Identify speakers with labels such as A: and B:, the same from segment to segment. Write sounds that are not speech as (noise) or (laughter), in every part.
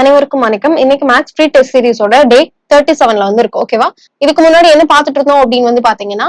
A: அனைவருக்கும் வணக்கம். இன்னைக்கு மேக்ஸ் ஃப்ரீ டெஸ்ட் சீரிஸோட டே தேர்ட்டி செவன்ல வந்து இருக்கும் ஓகேவா இதுக்கு முன்னாடி என்ன பார்த்துட்டு இருந்தோம் அப்படின்னு வந்து பாத்தீங்கன்னா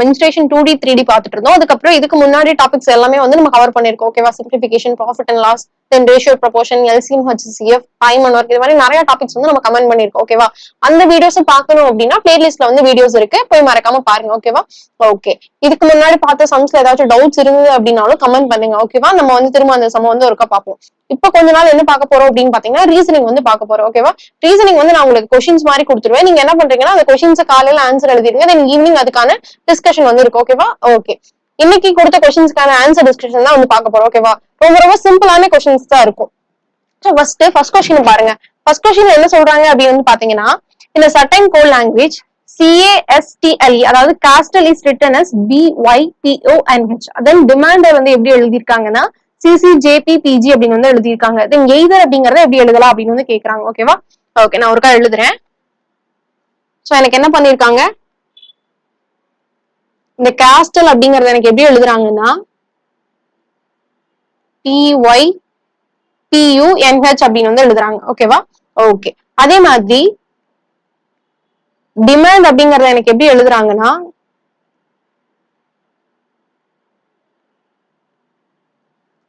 A: mensuration two D three D பார்த்துட்டு இருந்தோம். அதுக்கப்புறம் இதுக்கு முன்னாடி டாபிக்ஸ் எல்லாமே வந்து நம்ம கவர் பண்ணிருக்கோம் ஓகேவா simplification profit and loss then ratio proportion LCM HCF time and work இது மாதிரி நிறைய டாபிக்ஸ் வந்து நம்ம கமெண்ட் பண்ணிருக்கோம் ஓகேவா அந்த வீடியோஸ் பார்க்கணும் அப்படின்னா பிளேலிஸ்ட்ல வந்து வீடியோஸ் இருக்கு போய் மறக்காம பாருங்க ஓகேவா ஓகே இதுக்கு முன்னாடி பார்த்த சம்ஸ்ல ஏதாச்சும் டவுட்ஸ் இருந்தது அப்படின்னாலும் கமெண்ட் பண்ணுங்க ஓகேவா நம்ம வந்து திரும்ப அந்த சம் வந்து ஒருக்கா பார்ப்போம். இப்போ கொஞ்ச நாள் என்ன பார்க்க போறோம் அப்படின்னு பாத்தீங்கன்னா ரீசனிங் வந்து பார்க்க போறோம் ஓகேவா ரீசனிங் வந்து நான் உங்களுக்கு கொஸ்டின்ஸ் மாதிரி கொடுத்துருவேன். நீங்க என்ன பண்றீங்கன்னா அந்த கொஸ்டின்ஸ் காலையில ஆன்சர் எழுதிருங்க தென் ஈவினிங் அதுக்கான டிஸ்கஷன் வந்து இருக்கு ஓகேவா ஓகே இன்னைக்கு கொடுத்த கொஸ்டின்ஸ்க்கான ஆன்சர் டிஸ்கிரிப்ஷன் தான் வந்து பார்க்க போறோம் ஓகேவா ரொம்ப ரொம்ப சிம்பிளான கொஸ்டின்ஸ் தான் இருக்கும். ஃபர்ஸ்ட் ஃபர்ஸ்ட் கொஸ்டின் பாருங்க. ஃபர்ஸ்ட் கொஸ்டின் என்ன சொல்றாங்க அப்படின்னு வந்து பாத்தீங்கன்னா இந்த சட்டன் code language C A S T L E அதாவது castle is written as B Y B O N H then டிமாண்டை வந்து எப்படி எழுதியிருக்காங்கன்னா சிசிஜேபி பிஜி அப்படின்னு வந்து எழுதியிருக்காங்க. தென் எய்தர் அப்படிங்கறத எப்படி எழுதலாம் அப்படின்னு வந்து கேக்குறாங்க ஓகேவா ஓகே நான் ஒருக்கா எழுதுறேன். ஸோ எனக்கு என்ன பண்ணிருக்காங்க இந்த காஸ்டல் அப்படிங்கறத எனக்கு எப்படி எழுதுறாங்கன்னா? பிஒய் பியூ என்ஹெச் அப்படின்னு வந்து எழுதுறாங்க. ஓகேவா ஓகே அதே மாதிரி டிமாண்ட் அப்படிங்கறத எனக்கு எப்படி எழுதுறாங்கன்னா?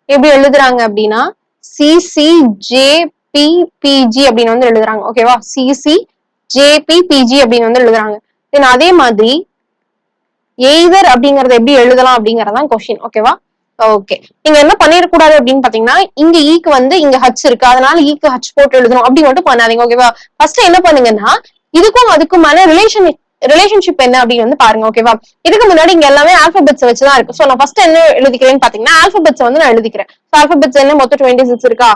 A: எப்படி எழுதுறாங்க அப்படின்னா சிசி பிஜி அப்படின்னு வந்து எழுதுறாங்க. ஓகேவா சிசி ஜேபிபிஜி அப்படின்னு வந்து எழுதுறாங்க. தென் அதே மாதிரி எய்தர் அப்படிங்கறத எப்படி எழுதலாம் அப்படிங்கறதான் கொஸ்டின் ஓகேவா ஓகே நீங்க என்ன பண்ணிடக்கூடாது அப்படின்னு பாத்தீங்கன்னா இங்க e ஈக்கு வந்து இங்க ஹச் இருக்கு. அதனால e ஈக்கு ஹச் போட்டு எழுதணும். அப்படி மட்டும் பண்ணாதீங்க. ஓகேவா ஃபர்ஸ்ட் என்ன பண்ணுங்கன்னா இதுக்கும் அதுக்குமான ரிலேஷன் ரிலேஷன்ஷிப் என்ன அப்படின்னு வந்து பாருங்க. ஓகேவா இதுக்கு முன்னாடி இங்க எல்லாமே ஆல்பபெட்ஸ் வச்சுதான் இருக்கு. சோ நான் ஃபர்ஸ்ட் என்ன எழுதிக்கிறேன்னு பாத்தீங்கன்னா ஆல்பபெட்ஸ் வந்து நான் எழுதிக்கிறேன். ஆல்பபெட்ஸ் என்ன? மொத்தம் டுவெண்ட்டி சிக்ஸ் இருக்கா?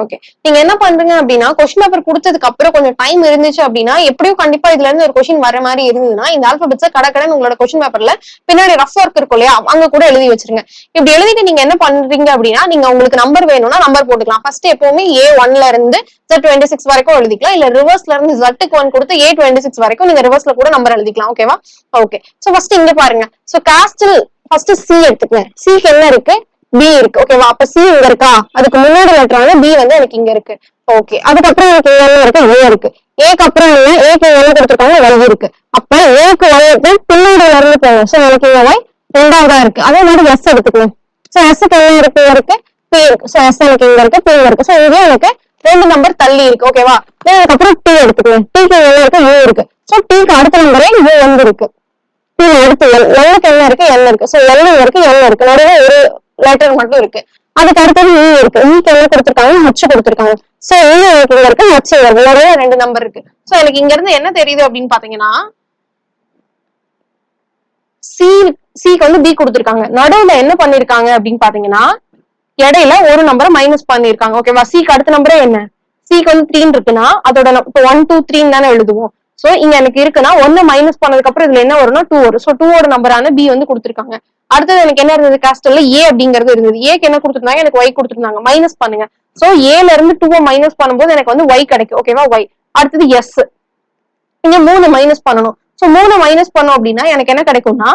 A: ஓகே நீங்க என்ன பண்றீங்க அப்படின்னா கொஸ்டின் பேப்பர் கொடுத்ததுக்கு அப்புறம் கொஞ்சம் டைம் இருந்துச்சு அப்படின்னா எப்படியும் கண்டிப்பா இதுல இருந்து ஒரு கொஸ்டின் வர மாதிரி இருந்ததுன்னா இந்த ஆல்பபெட்ஸ் கடக்கடன் உங்களோட கொஸ்டின் பேப்பர்ல பின்னாடி ரஃப் ஒர்க் இருக்கும் இல்லையா அங்க கூட எழுதி வச்சிருங்க. இப்படி எழுதிட்டு நீங்க என்ன பண்றீங்க அப்படின்னா நீங்க உங்களுக்கு நம்பர் வேணும்னா நம்பர் போட்டுக்கலாம். ஃபர்ஸ்ட் எப்பவுமே ஏ ஒன்ல இருந்து ஜெட் டுவெண்ட்டி சிக்ஸ் வரைக்கும் எழுதிக்கலாம். இல்ல ரிவர்ஸ்ல இருந்து ஜட்டுக்கு ஒன் கொடுத்து ஏ டுவெண்ட்டி சிக்ஸ் வரைக்கும் நீங்க ரிவர்ஸ்ல கூட நம்பர் எழுதிக்கலாம். ஓகேவா ஓகே சோ ஃபர்ஸ்ட் இங்க பாருங்க. சோ காஸ்டில் ஃபர்ஸ்ட் சி எடுத்துக்கங்க. சிக்கு என்ன இருக்கு? பி இருக்கு. ஓகேவா அப்ப சி இங்க இருக்கா? அதுக்கு முன்னாடி லெட்டரான பி வந்து எனக்கு இங்க இருக்கு. ஓகே அதுக்கப்புறம் எனக்கு இங்க என்ன இருக்கு? ஏ இருக்கு. ஏக்கு அப்புறம் என்ன? ஏக்கு என்ன கொடுத்துருக்காங்க ஒய் இருக்கு. அப்ப ஏக்கு ஒய் பின்னாடி இருந்து போங்க சோ எனக்கு இங்க ஒய் ரெண்டாவதா இருக்கு. அதே மாதிரி எஸ் எடுத்துக்கணும் சோ எஸ்க்கு என்ன இருக்கு? இருக்கு. பி இருக்கு. சோ எஸ் எனக்கு இங்க இருக்கு பி இருக்கு. சோ இங்கே எனக்கு ரெண்டு நம்பர் தள்ளி இருக்கு. ஓகேவா அதுக்கப்புறம் டி எடுத்துக்கணும் டிக்கு என்ன இருக்கு? யூ இருக்கு. சோ டிக்கு அடுத்த நம்பரே யூ வந்து இருக்கு. அடுத்து எல் எல்லுக்கு என்ன இருக்கு? எல் இருக்கு. சோ எல் இருக்கு எல் இருக்கு. நடுவே ஒரு லெட்டர் மட்டும் இருக்கு. அதுக்கு அடுத்தது ஈ இருக்கு. ஈக்கு என்ன கொடுத்துருக்காங்க? ஹச் கொடுத்துருக்காங்க. சோ ஈ எனக்கு இங்க இருக்கு. ஹச் ஒரே ரெண்டு நம்பர் இருக்கு. சோ எனக்கு இங்க இருந்து என்ன தெரியுது அப்படின்னு பாத்தீங்கன்னா சி சிக்கு வந்து பி கொடுத்துருக்காங்க. நடுவுல என்ன பண்ணிருக்காங்க அப்படின்னு பாத்தீங்கன்னா இடையில ஒரு நம்பரை மைனஸ் பண்ணிருக்காங்க. ஓகேவா சிக்கு அடுத்த நம்பரே என்ன? சிக்கு வந்து த்ரீன்னு இருக்குன்னா அதோட இப்போ ஒன் டூ த்ரீன்னு தானே எழுதுவோம். சோ இங்க எனக்கு இருக்குன்னா ஒன்னு மைனஸ் பண்ணதுக்கு அப்புறம் இதுல என்ன வரும்னா டூ வரும். சோ ஓட நம்பரான பி வந்து கொடுத்துருக்காங்க. அடுத்தது எனக்கு என்ன இருந்தது? காஸ்டல்ல ஏ அப்படிங்கிறது இருந்தது. ஏக்கு என்ன கொடுத்துருந்தாங்க? எனக்கு ஒய் கொடுத்துருந்தாங்க. மைனஸ் பண்ணுங்க. சோ ஏல இருந்து டூவை மைனஸ் பண்ணும்போது எனக்கு வந்து ஒய் கிடைக்கும். ஓகேவா ஒய் அடுத்தது எஸ் இங்க மூணு மைனஸ் பண்ணணும். சோ மூணு மைனஸ் பண்ணோம் அப்படின்னா எனக்கு என்ன கிடைக்கும்னா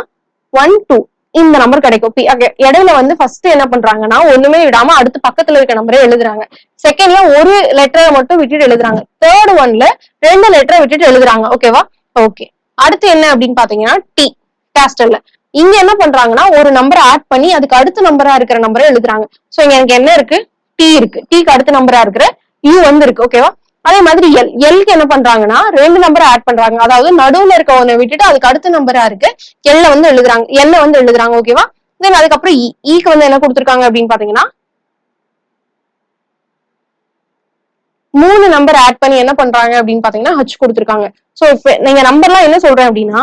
A: ஒன் டூ இந்த நம்பர் கிடைக்கும். பி இடையில வந்து ஃபர்ஸ்ட் என்ன பண்றாங்கன்னா ஒண்ணுமே விடாம அடுத்து பக்கத்துல இருக்க நம்பரே எழுதுறாங்க. செகண்ட்ல ஒரு லெட்டரை மட்டும் விட்டுட்டு எழுதுறாங்க. தேர்ட் ஒன்ல ரெண்டு லெட்டரை விட்டுட்டு எழுதுறாங்க. ஓகேவா ஓகே அடுத்து என்ன அப்படின்னு பாத்தீங்கன்னா டி கேஸ்டல்ல இங்க என்ன பண்றாங்கன்னா ஒரு நம்பரை ஆட் பண்ணி அதுக்கு அடுத்த நம்பரா இருக்கிற நம்பரை எழுதுறாங்க. சோ இங்க எனக்கு என்ன இருக்கு? டி இருக்கு. டிக்கு அடுத்த நம்பரா இருக்கிற யூ வந்து இருக்கு ஓகேவா அதே மாதிரி எல் எல்க்கு என்ன பண்றாங்கன்னா ரெண்டு நம்பரை ஆட் பண்றாங்க. அதாவது நடுவுல இருக்க ஒண்ணை விட்டுட்டு அதுக்கு அடுத்த நம்பரா இருக்கு. எல்ல வந்து எழுதுறாங்க. எல்ல வந்து எழுதுறாங்க ஓகேவா தென் அதுக்கப்புறம் e, e இ ஈக்கு வந்து என்ன கொடுத்துருக்காங்க அப்படின்னு பாத்தீங்கன்னா மூணு நம்பர் ஆட் பண்ணி என்ன பண்றாங்க அப்படின்னு பாத்தீங்கன்னா ஹச் கொடுத்துருக்காங்க. சோ நீங்க நம்பர்லாம் என்ன சொல்றேன் அப்படின்னா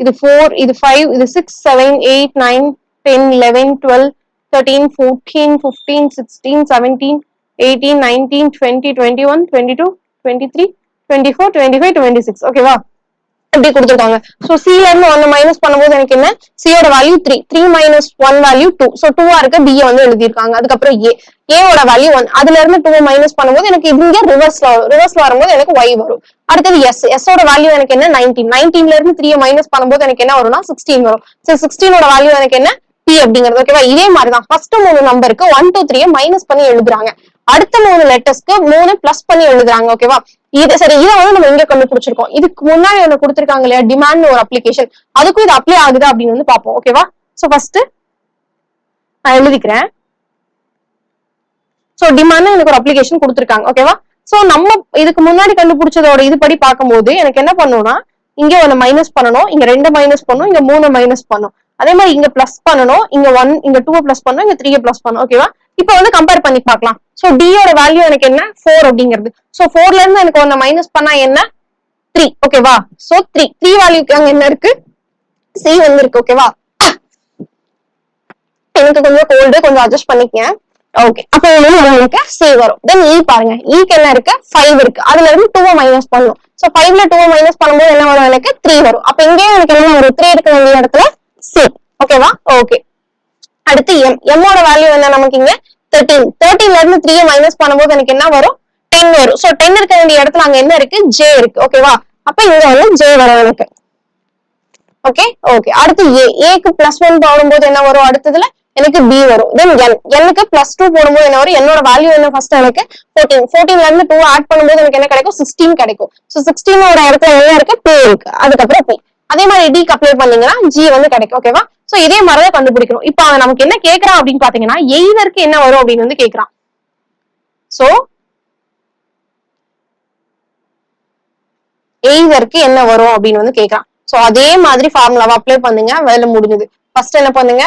A: இது ஃபோர் இது ஃபைவ் இது six seven eight nine ten eleven twelve thirteen fourteen fifteen sixteen seventeen eighteen nineteen twenty twenty one twenty two twenty three twenty four twenty five twenty six ஓகேவா அப்படி கொடுத்துருக்காங்க. சோ சில இருந்து ஒன்னு மைனஸ் பண்ணும்போது எனக்கு என்ன? சியோட value three three minus one value two so டூவா இருக்க பி வந்து எழுதியிருக்காங்க. அதுக்கப்புறம் ஏ ஏவோட வேல்யூ ஒன் அதுல இருந்து டூ மைனஸ் பண்ணும்போது எனக்கு இங்க ரிவர்ஸ்ல வரும் ரிவர்ஸ்ல வரும்போது எனக்கு ஒய் வரும். அடுத்தது எஸ் எஸ் ஓட வேல்யூ எனக்கு என்ன? நைன்டீன் நைன்டீன்ல இருந்து த்ரீ மைனஸ் பண்ணும்போது எனக்கு என்ன வரும்னா சிக்ஸ்டீன் வரும். சோ சிக்ஸ்டீனோட வேல்யூ எனக்கு என்ன? பி அப்படிங்கிறது. ஓகேவா இதே மாதிரிதான். ஃபர்ஸ்ட் மூணு நம்பருக்கு ஒன் டூ த்ரீ மைனஸ் பண்ணி எழுதுறாங்க. அடுத்த மூணு லெட்டர்ஸ்க்கு மூணு பிளஸ் பண்ணி எழுதுறாங்க. ஓகேவா இது சரி இதை வந்து நம்ம இங்க கண்டுபிடிச்சிருக்கோம்? இதுக்கு முன்னாடி ஒண்ணு கொடுத்துருக்காங்க இல்லையா? டிமாண்ட் ஒரு அப்ளிகேஷன் அதுக்கும் இது அப்ளை ஆகுதா அப்படின்னு வந்து பார்ப்போம் ஓகேவா சோ ஃபர்ஸ்ட் நான் எழுதிக்கிறேன். சோ டிமாண்ட் எனக்கு ஒரு அப்ளிகேஷன் கொடுத்துருக்காங்க ஓகேவா சோ நம்ம இதுக்கு முன்னாடி கண்டுபிடிச்சதோட இது படி பார்க்கும்போது எனக்கு என்ன பண்ணும்னா இங்க ஒன்னு மைனஸ் பண்ணணும் இங்க ரெண்டு மைனஸ் பண்ணும் இங்க மூணு மைனஸ் பண்ணும் அதே மாதிரி இங்க பிளஸ் பண்ணணும் இங்க ஒன் இங்க டூ பிளஸ் பண்ணணும் இங்க த்ரீ பிளஸ் பண்ணணும் ஓகேவா இப்போ வந்து கம்பேர் பண்ணி பார்க்கலாம். ஸோ டியோட வேல்யூ எனக்கு என்ன? ஃபோர் அப்படிங்கிறது. ஸோ ஃபோர்ல இருந்து எனக்கு ஒன்னு மைனஸ் பண்ணா என்ன? த்ரீ ஓகேவா ஸோ த்ரீ த்ரீ வேல்யூக்கு அங்க என்ன இருக்கு? சி வந்து இருக்கு ஓகேவா (coughs) எனக்கு கொஞ்சம் கோல்டு கொஞ்சம் அட்ஜஸ்ட் பண்ணிக்கங்க. ஓகே அப்ப உங்களுக்கு சி வரும். தென் இ e பாருங்க. E இக்கு என்ன இருக்கு? ஃபைவ் இருக்கு. அதுல இருந்து டூ மைனஸ் பண்ணும் ஸோ ஃபைவ்ல டூ மைனஸ் பண்ணும்போது என்ன வரும்? எனக்கு த்ரீ வரும். அப்ப இங்கேயும் எனக்கு என்ன வரும்? த்ரீ இருக்க வேண்டிய இடத்துல சி ஓகேவா ஓகே அடுத்து எம் எம்மோட வேல்யூ என்ன நமக்கு இங்க? தேர்ட்டீன் தேர்ட்டீன்ல இருந்து த்ரீ மைனஸ் பண்ணும்போது எனக்கு என்ன வரும்? டென் வரும். சோ டென் இருக்க வேண்டிய இடத்துல அங்க என்ன இருக்கு? ஜே இருக்கு. ஓகேவா அப்ப இங்க வந்து ஜே வரும் எனக்கு. ஓகே ஓகே அடுத்து ஏ ஏக்கு பிளஸ் ஒன் போடும்போது என்ன வரும்? அடுத்ததுல எனக்கு பி வரும். தென் என் எனக்கு பிளஸ் டூ போடும்போது என்ன வரும்? என்னோட வேல்யூ என்ன ஃபர்ஸ்ட் எனக்கு? ஃபோர்டீன் ஃபோர்டீன்ல இருந்து டூ ஆட் பண்ணும்போது எனக்கு என்ன கிடைக்கும்? சிக்ஸ்டீன் கிடைக்கும். ஸோ சிக்ஸ்டீனோட இடத்துல என்ன இருக்கு? பி இருக்கு. அதுக்கப்புறம் பி அதே மாதிரி டிக்கு அப்ளை பண்ணீங்கன்னா ஜி வந்து கிடைக்கும் ஓகேவா சோ இதே மாதிரிதான் கண்டுபிடிக்கணும். இப்போ அவன் நமக்கு என்ன கேக்குறான் அப்படின்னு பாத்தீங்கன்னா எய்தருக்கு என்ன வரும் அப்படின்னு வந்து கேக்குறான் சோ எய்தருக்கு என்ன வரும் அப்படின்னு வந்து கேக்குறான் சோ அதே மாதிரி ஃபார்முலாவை அப்ளை பண்ணுங்க வேலை முடிஞ்சது. ஃபர்ஸ்ட் என்ன பண்ணுங்க?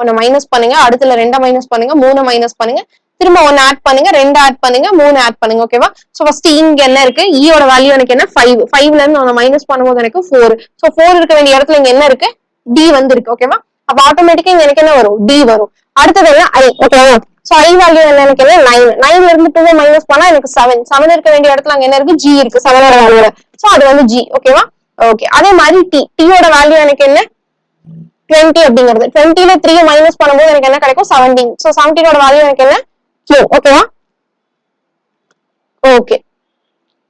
A: ஒன்னு மைனஸ் பண்ணுங்க அடுத்துல ரெண்டை மைனஸ் பண்ணுங்க மூணு மைனஸ் பண்ணுங்க. திரும்ப ஒன்னு ஆட் பண்ணுங்க ரெண்டு ஆட் பண்ணுங்க மூணு ஆட் பண்ணுங்க ஓகேவா சோ ஃபர்ஸ்ட் இங்க என்ன இருக்கு? E ஈயோட வேல்யூ எனக்கு என்ன? ஃபைவ் ஃபைவ்ல இருந்து மைனஸ் பண்ணும்போது எனக்கு ஃபோர் சோ ஃபோர் இருக்க வேண்டிய இடத்துல இங்க என்ன இருக்கு? டி வந்து இருக்கு ஓகேவா அப்ப ஆட்டோமேட்டிக்கா இங்க எனக்கு என்ன வரும்? டி வரும். அடுத்தது என்ன? ஐ ஓகேவா சோ ஐ வேல்யூ என்ன? எனக்கு என்ன? நைன் நைன்ல இருந்து டூ மைனஸ் பண்ணா எனக்கு செவன் செவன் இருக்க வேண்டிய இடத்துல அங்க என்ன இருக்கு? ஜி இருக்கு. செவனோட வேல்யூல சோ அது வந்து ஜி ஓகேவா ஓகே அதே மாதிரி டி டியோட வேல்யூ எனக்கு என்ன? டுவெண்ட்டி அப்படிங்கிறது. டுவெண்ட்டில த்ரீ மைனஸ் பண்ணும்போது எனக்கு என்ன கிடைக்கும்? செவன்டீன் சோ செவன்டீனோட வேல்யூ எனக்கு என்ன? கியூ ஓகேவா ஓகே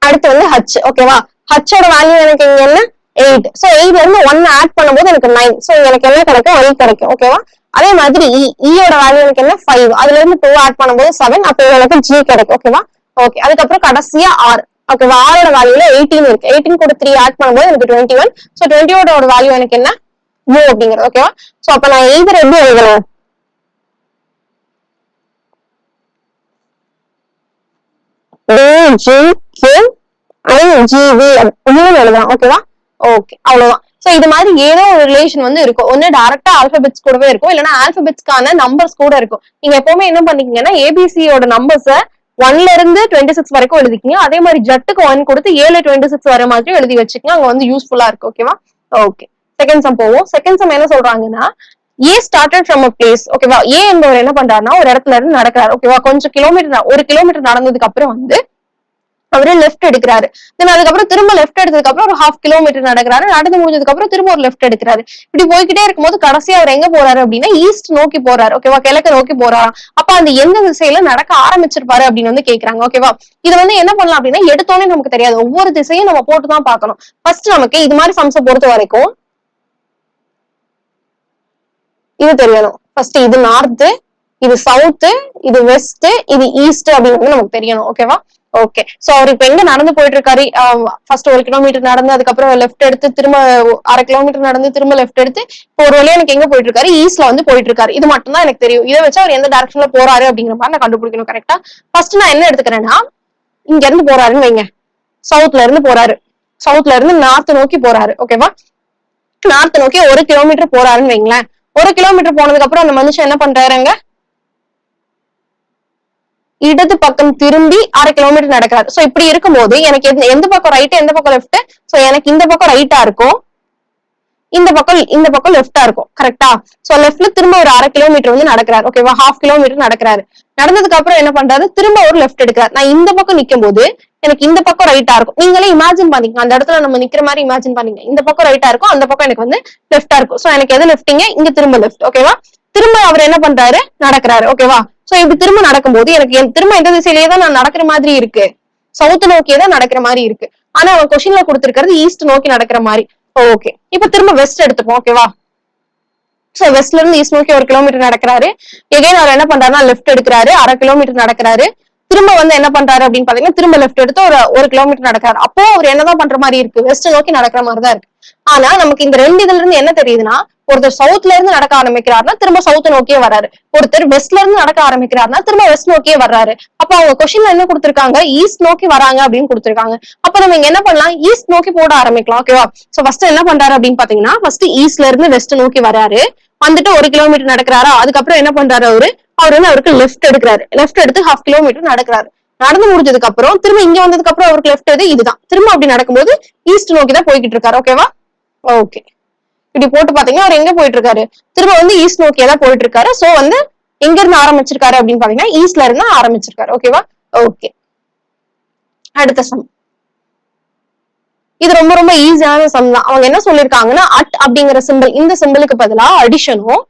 A: அடுத்து வந்து ஹச் ஓகேவா ஹச்சோட வேல்யூ எனக்கு இங்க என்ன? எயிட் சோ எயிட்ல இருந்து ஒன் ஆட் பண்ணும்போது எனக்கு நைன் சோ எனக்கு என்ன கிடைக்கும்? எயிட் கிடைக்கும். ஓகேவா அதே மாதிரி e, e இ வேல்யூ எனக்கு என்ன? ஃபைவ் அதுல இருந்து டூ ஆட் பண்ணும்போது செவன் அப்போ எனக்கு ஜி கிடைக்கும். ஓகேவா ஓகே அதுக்கப்புறம் கடைசியா ஆர் ஓகேவா ஆரோட வேல்யூல எயிட்டீன் இருக்கு. எயிட்டீன் கூட த்ரீ ஆட் பண்ணும்போது எனக்கு டுவெண்ட்டி ஒன் ஸோ டுவெண்ட்டியோட வேல்யூ எனக்கு என்ன? மூ அப்படிங்கிறது. ஓகேவா சோ அப்ப நான் எய்தர் எப்படி எழுதணும்? G K I G V மூணு எழுதலாம் ஓகேவா ஓகே அவ்வளவுதான். சோ இது மாதிரி ஏதோ ஒரு ரிலேஷன் வந்து இருக்கும். ஒன்னு டேரக்டா ஆல்பபெட்ஸ் கூடவே இருக்கும். இல்லைன்னா ஆல்பபெட்ஸ்க்கான நம்பர்ஸ் கூட இருக்கும். நீங்க எப்பவுமே என்ன பண்ணிக்கீங்கன்னா ஏபிசியோட நம்பர்ஸ ஒன்ல இருந்து டுவெண்ட்டி சிக்ஸ் வரைக்கும் எழுதிக்கிங்க. அதே மாதிரி ஜட்டுக்கு ஒன் கொடுத்து ஏழு டுவெண்ட்டி சிக்ஸ் வர மாதிரி எழுதி வச்சுக்கங்க. அங்க வந்து யூஸ்ஃபுல்லா இருக்கு. ஓகேவா ஓகே செகண்ட் சம் போவோம். செகண்ட் சம் என்ன சொல்றாங்கன்னா A started from a place ஓகேவா ஏ என்பவர் என்ன பண்றாருன்னா ஒரு இடத்துல இருந்து நடக்கிறாரு. ஓகேவா கொஞ்சம் கிலோமீட்டர் ஒரு கிலோமீட்டர் நடந்ததுக்கு அப்புறம் வந்து அவரு லெஃப்ட் எடுக்கிறாரு. தென் அதுக்கப்புறம் திரும்ப லெஃப்ட் எடுத்ததுக்கு அப்புறம் ஒரு ஹாஃப் கிலோமீட்டர் நடக்கிறாரு. நடந்து முடிஞ்சதுக்கு அப்புறம் திரும்ப ஒரு லெஃப்ட் எடுக்கிறாரு. இப்படி போய்கிட்டே இருக்கும்போது கடைசியா அவர் எங்க போறாரு அப்படின்னா ஈஸ்ட் நோக்கி போறாரு. ஓகேவா கிழக்கு நோக்கி போறாராம் அப்ப அந்த எந்த திசையில நடக்க ஆரம்பிச்சிருப்பாரு அப்படின்னு வந்து கேக்குறாங்க. ஓகேவா இது வந்து என்ன பண்ணலாம் அப்படின்னா எடுத்தோன்னே நமக்கு தெரியாது. ஒவ்வொரு திசையும் நம்ம போட்டு தான் பார்க்கணும். ஃபர்ஸ்ட் நமக்கு இது மாதிரி சம்ஸை பொறுத்த வரைக்கும் இது தெரியணும். ஃபர்ஸ்ட் இது நார்த்து இது சவுத்து இது வெஸ்ட் இது ஈஸ்ட் அப்படிங்கிறது நமக்கு தெரியணும். ஓகேவா ஓகே சோ அவர் இப்ப எங்க நடந்து போயிட்டு இருக்காரு ஃபர்ஸ்ட் ஒரு கிலோமீட்டர் நடந்து அதுக்கப்புறம் லெஃப்ட் எடுத்து திரும்ப அரை கிலோமீட்டர் நடந்து திரும்ப லெஃப்ட் எடுத்து இப்போ ஒரு வழியா எனக்கு எங்க போயிட்டு இருக்காரு ஈஸ்ட்ல வந்து போயிட்டு இருக்காரு இது மட்டும் தான் எனக்கு தெரியும். இதை வச்சு அவர் எந்த டைரக்ஷன்ல போறாரு அப்படிங்கிற மாதிரி நான் கண்டுபிடிக்கணும் கரெக்டா ஃபர்ஸ்ட் நான் என்ன எடுத்துக்கிறேன்னா இங்க இருந்து போறாருன்னு வைங்க. சவுத்ல இருந்து போறாரு. சவுத்ல இருந்து நார்த் நோக்கி போறாரு. ஓகேவா நார்த் நோக்கி ஒரு கிலோமீட்டர் போறாருன்னு வைங்களேன். ஒரு கிலோமீட்டர் போனதுக்கு அப்புறம் அந்த மனுஷன் என்ன பண்றாருங்க? இடது பக்கம் திரும்பி அரை கிலோமீட்டர் நடக்கிறாரு. சோ இப்படி இருக்கும்போது எனக்கு எந்த- எந்த பக்கம் ரைட் எந்த பக்கம் லெஃப்ட் சோ எனக்கு இந்த பக்கம் ரைட்டா இருக்கும். இந்த பக்கம் இந்த பக்கம் லெஃப்டா இருக்கும். கரெக்டா சோ லெஃப்ட்ல திரும்ப ஒரு அரை கிலோமீட்டர் வந்து நடக்கிறாரு. ஓகேவா ஹாஃப் கிலோமீட்டர் நடக்கிறாரு. நடந்ததுக்கு அப்புறம் என்ன பண்றாரு? திரும்ப ஒரு லெஃப்ட் எடுக்கிறார். நான் இந்த பக்கம் நிக்கும் போது எனக்கு இந்த பக்கம் ரைட்டா இருக்கும். நீங்களே இமேஜின் பண்ணிங்க. அந்த இடத்துல நம்ம நிக்கிற மாதிரி இமேஜின் பண்ணீங்க. இந்த பக்கம் ரைட்டா இருக்கும். அந்த பக்கம் எனக்கு வந்து லெஃப்டா இருக்கும். சோ எனக்கு எது லெஃப்டிங்க இங்க திரும்ப லெஃப்ட் ஓகேவா திரும்ப அவர் என்ன பண்றாரு? நடக்கிறாரு. ஓகேவா சோ இப்படி திரும்ப நடக்கும்போது எனக்கு என் திரும்ப எந்த திசையிலேயே தான் நான் நடக்கிற மாதிரி இருக்கு. சவுத் நோக்கியே தான் நடக்கிற மாதிரி இருக்கு. ஆனா அவன் கொஸ்டின்ல கொடுத்திருக்கிறது ஈஸ்ட் நோக்கி நடக்கிற மாதிரி. Oh, ஓகே இப்ப திரும்ப வெஸ்ட் எடுத்துப்போம். ஓகேவா சோ வெஸ்ட்ல இருந்து ஈஸ்ட் நோக்கி ஒரு கிலோமீட்டர் நடக்கிறாரு. எகைன் அவர் என்ன பண்றாருன்னா லெஃப்ட் எடுக்கிறாரு. அரை கிலோமீட்டர் நடக்கிறாரு. திரும்ப வந்து என்ன பண்றாரு அப்படின்னு பாத்தீங்கன்னா திரும்ப லெஃப்ட் எடுத்து ஒரு ஒரு கிலோமீட்டர் நடக்கிறாரு. அப்போ அவர் என்னதான் பண்ற மாதிரி இருக்கு வெஸ்ட் நோக்கி நடக்கிற மாதிரி தான் இருக்கு. ஆனா நமக்கு இந்த ரெண்டு இதுல இருந்து என்ன தெரியுதுன்னா ஒருத்தர் சவுத்ல இருந்து நடக்க ஆரம்பிக்கிறாருன்னா திரும்ப சவுத் நோக்கியே வராரு ஒருத்தர் வெஸ்ட்ல இருந்து நடக்க ஆரம்பிக்கிறாருன்னா திரும்ப வெஸ்ட் நோக்கியே வர்றாரு. அப்ப அவங்க கொஸ்டின்ல என்ன கொடுத்திருக்காங்க? ஈஸ்ட் நோக்கி வராங்க அப்படின்னு கொடுத்திருக்காங்க. அப்ப நம்ம இங்க என்ன பண்ணலாம்? ஈஸ்ட் நோக்கி போட ஆரம்பிக்கலாம் ஓகேவா சோ ஃபர்ஸ்ட் என்ன பண்றாரு அப்படின்னு பாத்தீங்கன்னா ஃபர்ஸ்ட் ஈஸ்ட்ல இருந்து வெஸ்ட் நோக்கி வராரு வந்துட்டு ஒரு கிலோமீட்டர் நடக்கிறாரா? அதுக்கப்புறம் என்ன பண்றாரு அவரு? அவர் வந்து அவருக்கு லெஃப்ட் எடுக்கிறாரு. லெஃப்ட் எடுத்து ஹாஃப் கிலோமீட்டர் நடக்கிறாரு. நடந்து முடிஞ்சதுக்கு அப்புறம் திரும்ப இங்க வந்ததுக்கு அப்புறம் அவருக்கு லெஃப்ட் எது இதுதான். திரும்ப அப்படி நடக்கும்போது ஈஸ்ட் நோக்கி தான் போய்கிட்டு இருக்காரு ஓகேவா ஓகே இப்படி போட்டு பாத்தீங்கன்னா அவர் எங்க போயிட்டு இருக்காரு? திரும்ப வந்து ஈஸ்ட் நோக்கியா தான் போயிட்டு இருக்காரு. சோ வந்து எங்க இருந்து ஆரம்பிச்சிருக்காரு அப்படின்னு பாத்தீங்கன்னா ஈஸ்ட்ல இருந்து ஆரம்பிச்சிருக்காரு ஓகேவா ஓகே அடுத்த சம் இது ரொம்ப ரொம்ப ஈஸியான சம் தான். அவங்க என்ன சொல்லிருக்காங்கன்னா அட் அப்படிங்கிற சிம்பிள் இந்த சிம்பிளுக்கு பதிலா அடிஷனும்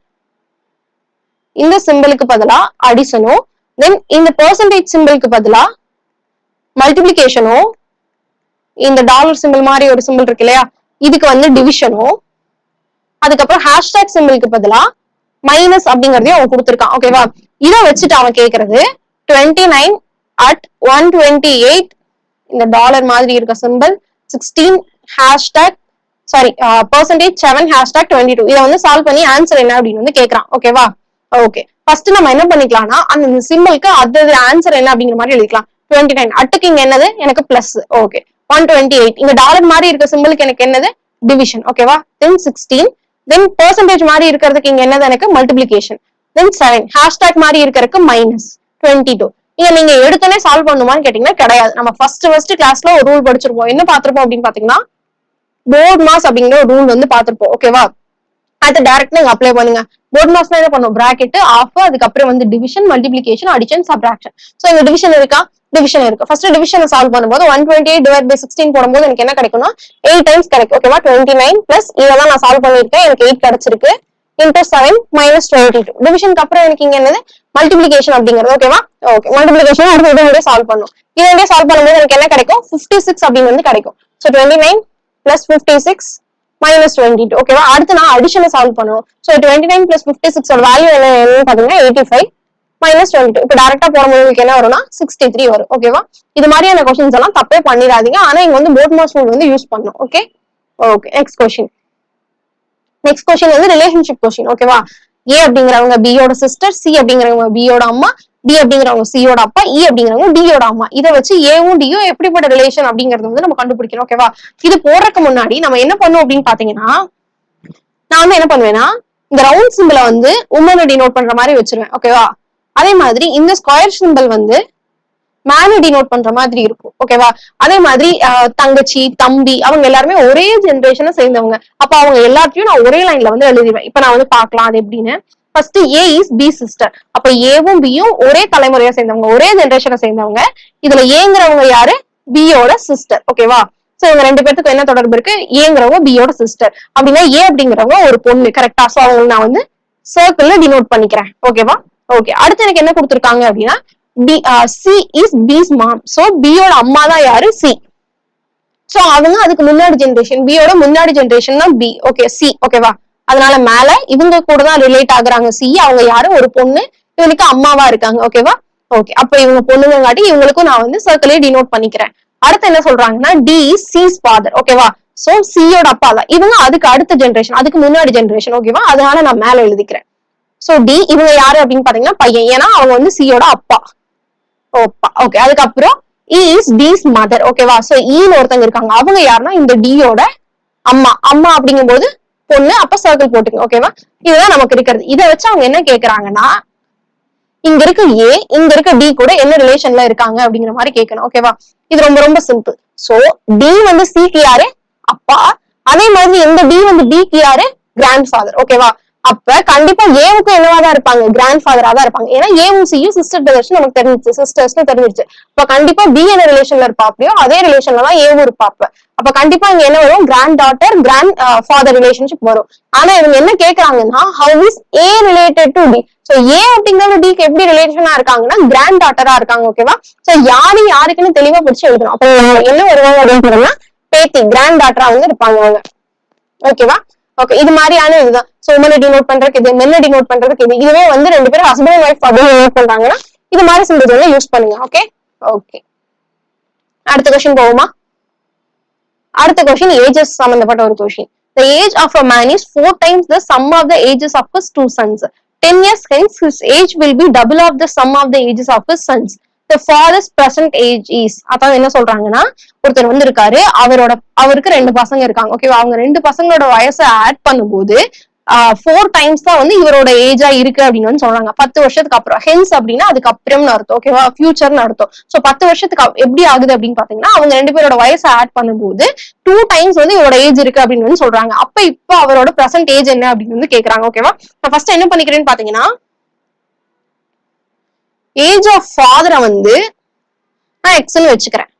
A: இந்த சிம்பிளுக்கு பதிலா அடிஷனும் தென் இந்த பெர்சன்டேஜ் சிம்பிளுக்கு பதிலா மல்டிபிளிகேஷனும் இந்த டாலர் சிம்பிள் மாதிரி ஒரு சிம்பிள் இருக்கு இல்லையா இதுக்கு வந்து டிவிஷனும் அதுக்கப்புறம் ஹேஷ்டேக் சிம்பிளுக்கு பதிலா மைனஸ் அப்படிங்கறதையும் அவன் கொடுத்துருக்கான். ஓகேவா இதை வச்சுட்டு அவன் கேக்குறது twenty nine at one twenty eight இந்த டாலர் மாதிரி இருக்க simple sixteen hashtag sorry percentage seven hashtag twenty two இதை வந்து சால்வ் பண்ணி ஆன்சர் என்ன அப்படின்னு வந்து கேக்குறான். ஓகேவா ஓகே ஃபர்ஸ்ட் நம்ம என்ன பண்ணிக்கலாம்னா அந்த சிம்பிளுக்கு அது ஆன்சர் என்ன அப்படிங்கிற மாதிரி எழுதிக்கலாம். டுவெண்ட்டி நைன் அட்டுக்கு இங்க என்னது? எனக்கு plus okay one twenty eight இங்க டாலர் மாதிரி இருக்க சிம்பிளுக்கு எனக்கு என்னது? டிவிஷன் ஓகேவா தென் சிக்ஸ்டீன் தென் பெர்சன்டேஜ் மாதிரி இருக்கிறதுக்கு இங்க என்னது? எனக்கு மல்டிபிளிகேஷன் தென் செவன் ஹேஷ்டாக் மாதிரி இருக்கிறதுக்கு மைனஸ் டுவெண்ட்டி டூ இங்க நீங்க எடுத்தோடனே சால்வ் பண்ணுமான்னு கேட்டீங்கன்னா கிடையாது. நம்ம ஃபர்ஸ்ட் ஃபர்ஸ்ட் கிளாஸ்ல ஒரு ரூல் படிச்சிருப்போம். என்ன பாத்திருப்போம் அப்படின்னு பாத்தீங்கன்னா போர்ட் மாஸ் அப்படிங்கிற ஒரு ரூல் வந்து பாத்திருப்போம் ஓகேவா அது டைரக்ட் நீங்க அப்ளை பண்ணுங்க. போர்ட் மாஸ்ல என்ன பண்ணும் பிராக்கெட் ஆஃப் அதுக்கப்புறம் வந்து division multiplication addition subtraction so இந்த டிவிஷன் இருக்கா? டிவிஷன் இருக்கு. ஃபர்ஸ்ட் டிவிஷன் சால்வ் பண்ணும்போது one twenty eight divide by sixteen போடும்போது எனக்கு என்ன கிடைக்கும்னா எயிட் டைம்ஸ் கிடைக்கும் ஓகேவா டுவெண்ட்டி நைன் பிளஸ் இதெல்லாம் நான் சால்வ் பண்ணிருக்கேன் எனக்கு எயிட் கிடைச்சிருக்கு. Into seven minus twenty two டிவிஷனுக்கு அப்புறம் எனக்கு இங்க என்னது? மல்டிபிளிகேஷன் அப்படிங்கிறது. ஓகேவா ஓகே மல்டிபிளிகேஷன் அடுத்து இதோடய சால்வ் பண்ணும். இதோடய சால்வ் பண்ணும்போது எனக்கு என்ன கிடைக்கும்? ஃபிஃப்டி சிக்ஸ் அப்படின்னு வந்து கிடைக்கும். So twenty nine plus fifty six minus twenty two ஓகேவா அடுத்து நான் அடிஷனை சால்வ் பண்ணுவோம். So twenty nine plus fifty six value என்ன என்னன்னு பாத்தீங்கன்னா eighty five minus twenty two இப்போ டேரக்டா போடும்போது உங்களுக்கு என்ன வரும்னா சிக்ஸ்டி த்ரீ வரும் ஓகேவா இது மாதிரியான கொஸ்டின்ஸ் எல்லாம் தப்பே பண்ணிடாதீங்க. ஆனா இங்க வந்து போட் மாஸ் ரூல் வந்து யூஸ் பண்ணும். Okay okay next question next question வந்து ரிலேஷன்ஷிப் கொஸ்டின் ஓகேவா ஏ அப்படிங்கிறவங்க பியோட சிஸ்டர் சி அப்படிங்கிறவங்க பியோட அம்மா டி அப்படிங்கிறவங்க சியோட அப்பா இ அப்படிங்கிறவங்க டியோட அம்மா. இதை வச்சு ஏவும் டியும் எப்படிப்பட்ட ரிலேஷன் அப்படிங்கறது வந்து நம்ம கண்டுபிடிக்கணும் ஓகேவா இது போறதுக்கு முன்னாடி நம்ம என்ன பண்ணும் அப்படின்னு பாத்தீங்கன்னா நான் வந்து என்ன பண்ணுவேன்னா இந்த ரவுண்ட் சிம்பிளை வந்து உமனை டினோட் பண்ற மாதிரி வச்சிருவேன் ஓகேவா அதே மாதிரி இந்த ஸ்கொயர் சிம்பிள் வந்து மேனு டினோட் பண்ற மாதிரி இருக்கும் ஓகேவா அதே மாதிரி ஆஹ், தங்கச்சி தம்பி அவங்க எல்லாருமே ஒரே ஜென்ரேஷனை சேர்ந்தவங்க. அப்ப அவங்க எல்லாத்தையும் நான் ஒரே லைன்ல வந்து எழுதிடுவேன். இப்ப நான் வந்து பார்க்கலாம் அது எப்படின்னு. First A is B sister அப்ப ஏவும் பியும் ஒரே தலைமுறையா சேர்ந்தவங்க ஒரே ஜென்ரேஷனை சேர்ந்தவங்க. இதுல ஏங்கிறவங்க யாரு? பியோட சிஸ்டர் ஓகேவா சோ இவங்க ரெண்டு பேர்த்துக்கும் என்ன தொடர்பு இருக்கு? ஏங்கிறவங்க பியோட சிஸ்டர் அப்படின்னா ஏ அப்படிங்கிறவங்க ஒரு பொண்ணு. கரெக்டா சோ அவங்க நான் வந்து சர்க்கிள்ல டினோட் பண்ணிக்கிறேன். ஓகேவா ஓகே அடுத்து எனக்கு என்ன கொடுத்துருக்காங்க அப்படின்னா பி சி இஸ் பிஸ் மாம் சோ பியோட அம்மா தான் யாரு? சி சோ அவங்க அதுக்கு முன்னாடி ஜென்ரேஷன் பியோட முன்னாடி ஜென்ரேஷன் தான் பி ஓகே சி ஓகேவா அதனால மேல இவங்க கூட தான் ரிலேட் ஆகுறாங்க. சி அவங்க யாரு ஒரு பொண்ணு இவனுக்கு அம்மாவா இருக்காங்க. ஓகேவா ஓகே அப்ப இவங்க பொண்ணுங்காட்டி இவங்களுக்கும் நான் வந்து சர்க்கிளே டினோட் பண்ணிக்கிறேன். அடுத்து என்ன சொல்றாங்கன்னா டி சிஸ் ஃபாதர் ஓகேவா சோ சியோட அப்பா தான். இவங்க அதுக்கு அடுத்த ஜென்ரேஷன் அதுக்கு முன்னாடி ஜென்ரேஷன் ஓகேவா அதனால நான் மேல எழுதிக்கிறேன். சோ டி இவங்க யாரு அப்படின்னு பாத்தீங்கன்னா பையன். ஏன்னா அவங்க வந்து சியோட அப்பா. ஓப்பா ஓகே அதுக்கப்புறம் இஸ் டிஸ் மதர் ஓகேவா சோ ஈன்னு ஒருத்தங்க இருக்காங்க. அவங்க யாருன்னா இந்த டியோட அம்மா. அம்மா அப்படிங்கும்போது பொண்ணு அப்ப சர்க்கிள் போட்டுங்க ஓகேவா இதுதான் நமக்கு இருக்கிறது. இதை வச்சு அவங்க என்ன கேக்குறாங்கன்னா இங்க இருக்க ஏ இங்க இருக்க டி கூட என்ன ரிலேஷன்ல இருக்காங்க அப்படிங்கிற மாதிரி கேட்கணும் ஓகேவா இது ரொம்ப ரொம்ப சிம்பிள் சோ டி வந்து சிக்கு யாரு அப்பா அதே மாதிரி இந்த டி வந்து பிக்கு யாரு கிராண்ட் ஃபாதர் ஓகேவா அப்ப கண்டிப்பா ஏவுக்கும் என்னவா தான் இருப்பாங்க? கிராண்ட் ஃபாதரா தான் இருப்பாங்க. ஏன்னா ஏவும் சியும் சிஸ்டர் பிரதர்ஸ் நமக்கு தெரிஞ்சிச்சு. சிஸ்டர்ஸ்னு தெரிஞ்சிச்சு இப்ப கண்டிப்பா பி என்ன ரிலேஷன்ல இருப்பாப்லையோ அதே ரிலேஷன்ல தான் ஏவும் இருப்பாப்ப அப்ப கண்டிப்பா இங்க என்ன வரும்? Granddaughter grandfather relationship வரும். ஆனா இவங்க என்ன கேக்குறாங்கன்னா how is A related to D so A அப்படிங்கறது டிக்கு எப்படி ரிலேஷனா இருக்காங்கன்னா கிராண்ட் டாட்டரா இருக்காங்க ஓகேவா சோ யாரு யாருக்குன்னு தெளிவா பிடிச்சு எழுதணும். அப்ப என்ன வருவாங்க அப்படின்னு சொன்னோம்னா பேத்தி கிராண்ட் டாட்டரா வந்து இருப்பாங்க அவங்க. ஓகேவா ஓகே இது மாதிரியான இதுதான். சோ உமனை டினோட் பண்றதுக்கு இது மென்ன டினோட் பண்றதுக்கு இது? இதுவே வந்து ரெண்டு பேரும் ஹஸ்பண்ட் அண்ட் ஒய்ஃப் அப்படின்னு நோட் பண்றாங்கன்னா இது மாதிரி சிம்பிள்ஸ் வந்து யூஸ் பண்ணுங்க ஓகே ஓகே அடுத்த கொஸ்டின் போவோமா? அடுத்த கொஸ்டின் ஏஜஸ் சம்பந்தப்பட்ட ஒரு question the age of a man is four times the sum of the ages of his two sons. 10 years hence his age will be double of the sum of the ages of his sons. The father's present age is அதாவது என்ன சொல்றாங்கன்னா ஒருத்தர் வந்து இருக்காரு அவரோட அவருக்கு ரெண்டு பசங்க இருக்காங்க. ஓகேவா அவங்க ரெண்டு பசங்களோட வயசை ஆட் பண்ணும்போது ஃபோர் டைம்ஸ் தான் வந்து இவரோட ஏஜா இருக்கு அப்படின்னு வந்து சொல்றாங்க. பத்து வருஷத்துக்கு அப்புறம். ஹென்ஸ் அப்படின்னா அதுக்கு அப்புறம்னு அர்த்தம் ஓகேவா ஃபியூச்சர்னு அர்த்தம். சோ பத்து வருஷத்துக்கு எப்படி ஆகுது அப்படின்னு பாத்தீங்கன்னா அவங்க ரெண்டு பேரோட வயசை ஆட் பண்ணும்போது டூ டைம்ஸ் வந்து இவரோட ஏஜ் இருக்கு அப்படின்னு வந்து சொல்றாங்க. அப்ப இப்போ அவரோட பிரசன்ட் ஏஜ் என்ன அப்படின்னு வந்து கேக்குறாங்க. ஓகேவா நான் ஃபர்ஸ்ட் என்ன பண்ணிக்கிறேன்னு பாத்தீங்கன்னா ஏஜ் ஆஃப் ஃபாதரை வந்து நான் எக்ஸ்னு வச்சுக்கிறேன்.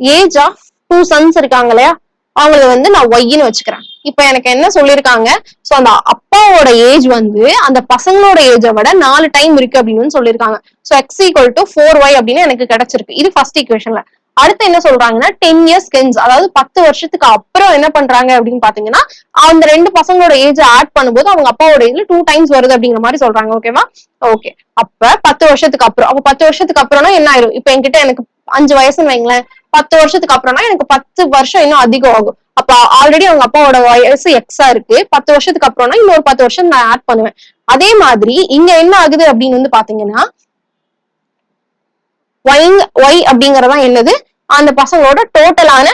A: ஏஜ் ஆஃப் டூ சன்ஸ் இருக்காங்க இல்லையா? அவங்கள வந்து நான் ஒய்ன்னு வச்சுக்கிறேன். இப்ப எனக்கு என்ன சொல்லிருக்காங்க சோ அந்த அப்பாவோட ஏஜ் வந்து அந்த பசங்களோட ஏஜை விட நாலு டைம் இருக்கு அப்படின்னு சொல்லியிருக்காங்க. சொல்லிருக்காங்க so X equal to four Y அப்படின்னு எனக்கு கிடைச்சிருக்கு. இது ஃபர்ஸ்ட் ஈக்குவேஷன்ல அடுத்து என்ன சொல்றாங்கன்னா டென் இயர்ஸ் கென்ஸ் அதாவது பத்து வருஷத்துக்கு அப்புறம் என்ன பண்றாங்க அப்படின்னு பாத்தீங்கன்னா அந்த ரெண்டு பசங்களோட ஏஜ் ஆட் பண்ணும்போது அவங்க அப்பாவோட ஏஜ்ல டூ டைம்ஸ் வருது அப்படிங்கிற மாதிரி சொல்றாங்க. ஓகேவா ஓகே அப்ப பத்து வருஷத்துக்கு அப்புறம் அப்ப பத்து வருஷத்துக்கு அப்புறம்னா என்ன ஆயிரும்? இப்ப என்கிட்ட எனக்கு அஞ்சு வயசுன்னு வைங்களேன். பத்து வருஷத்துக்கு அப்புறம்னா எனக்கு பத்து வருஷம் இன்னும் அதிகம் ஆகும். அப்ப ஆல்ரெடி அவங்க அப்பாவோட வயசு எக்ஸா இருக்கு. பத்து வருஷத்துக்கு அப்புறம்னா இன்னொரு பத்து வருஷம் நான் ஆட் பண்ணுவேன். அதே மாதிரி இங்க என்ன ஆகுது அப்படின்னு வந்து பாத்தீங்கன்னா ஒய் ஒய் அப்படிங்கறதா என்னது? அந்த பசங்களோட டோட்டலான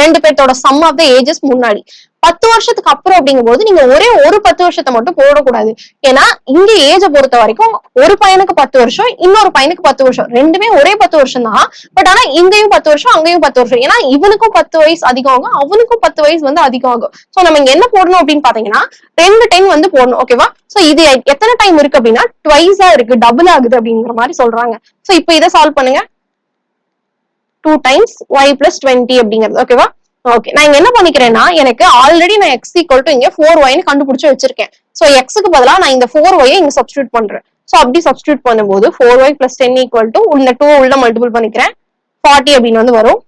A: ரெண்டு பேர்த்தோட சம் ஆஃப் த ஏஜஸ் முன்னாடி. பத்து வருஷத்துக்கு அப்புறம் அப்படிங்கும்போது நீங்க ஒரே ஒரு பத்து வருஷத்தை மட்டும் போடக்கூடாது. ஏன்னா இங்க ஏஜ பொறுத்த வரைக்கும் ஒரு பையனுக்கு பத்து வருஷம் இன்னொரு பையனுக்கு பத்து வருஷம். ரெண்டுமே ஒரே பத்து வருஷம் தான். பட் ஆனா இங்கேயும் பத்து வருஷம் அங்கேயும் பத்து வருஷம். ஏன்னா இவனுக்கும் பத்து வயசு அதிகம் ஆகும் அவனுக்கும் பத்து வயசு வந்து அதிகம் ஆகும் சோ நம்ம இங்க என்ன போடணும் அப்படின்னு பாத்தீங்கன்னா ரெண்டு டைம் வந்து போடணும் ஓகேவா சோ இது எத்தனை டைம் இருக்கு அப்படின்னா ட்வைஸா இருக்கு டபுள் ஆகுது அப்படிங்கிற மாதிரி சொல்றாங்க. சோ இப்போ இதை சால்வ் பண்ணுங்க. Two times Y plus twenty அப்படிங்கிறது. ஓகேவா ஓகே நான் இங்க என்ன பண்ணிக்கிறேன்னா எனக்கு ஆல்ரெடி நான் எக்ஸ் ஈக்குவல் டு இங்க ஃபோர் ஒய்னு கண்டுபிடிச்சு வச்சிருக்கேன். சோ எக்ஸுக்கு பதிலாக நான் இந்த ஃபோர் ஒய்யை இங்க சப்ஸ்டியூட் பண்றேன். சோ அப்படி சப்ஸ்டியூட் பண்ணும்போது four Y plus ten equal to உள்ள டூ உள்ள மல்டிபிள் பண்ணிக்கிறேன். ஃபார்ட்டி அப்படின்னு வந்து வரும்.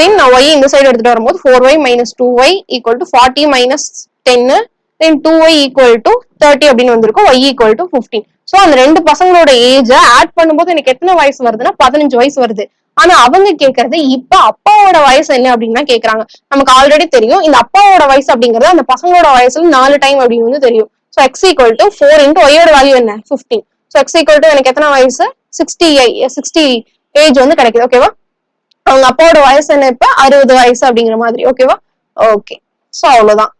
A: தென் நான் ஒய் இந்த சைடு எடுத்துட்டு வரும்போது four Y minus two Y equal to forty minus ten then two Y equal to thirty அப்படின்னு வந்திருக்கும். Y equal to fifteen so அந்த ரெண்டு பசங்களோட ஏஜ ஆட் பண்ணும்போது எனக்கு எத்தனை வயசு வருதுன்னா பதினஞ்சு வயசு வருது. ஆனா அவங்க கேக்குறது இப்ப அப்பாவோட வயசு என்ன அப்படின்னு தான் கேக்குறாங்க. நமக்கு ஆல்ரெடி தெரியும். இந்த அப்பாவோட வயசு அப்படிங்கறது அந்த பசங்களோட வயசுல நாலு டைம் அப்படின்னு வந்து தெரியும். So X equal to four into ஒய்யோட வேல்யூ என்ன? Fifteen so X equal to எனக்கு எத்தனை வயசு? சிக்ஸ்டி சிக்ஸ்டி ஏஜ் வந்து கிடைக்குது. ஓகேவா அவங்க அப்பாவோட வயசு என்ன இப்ப? அறுபது வயசு அப்படிங்கிற மாதிரி. ஓகேவா ஓகே ஸோ அவ்வளவுதான்.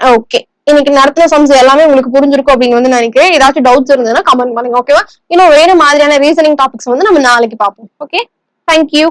A: ஓகே இன்னைக்கு நடத்தின சம்ஸ் எல்லாமே உங்களுக்கு புரிஞ்சிருக்கும் அப்படின்னு வந்து நினைக்கிறேன். ஏதாச்சும் டவுட்ஸ் இருந்ததுன்னா கமெண்ட் பண்ணுங்க ஓகேவா இன்னும் வேற மாதிரியான ரீசனிங் டாபிக்ஸ் வந்து நம்ம நாளைக்கு பார்ப்போம். Okay thank you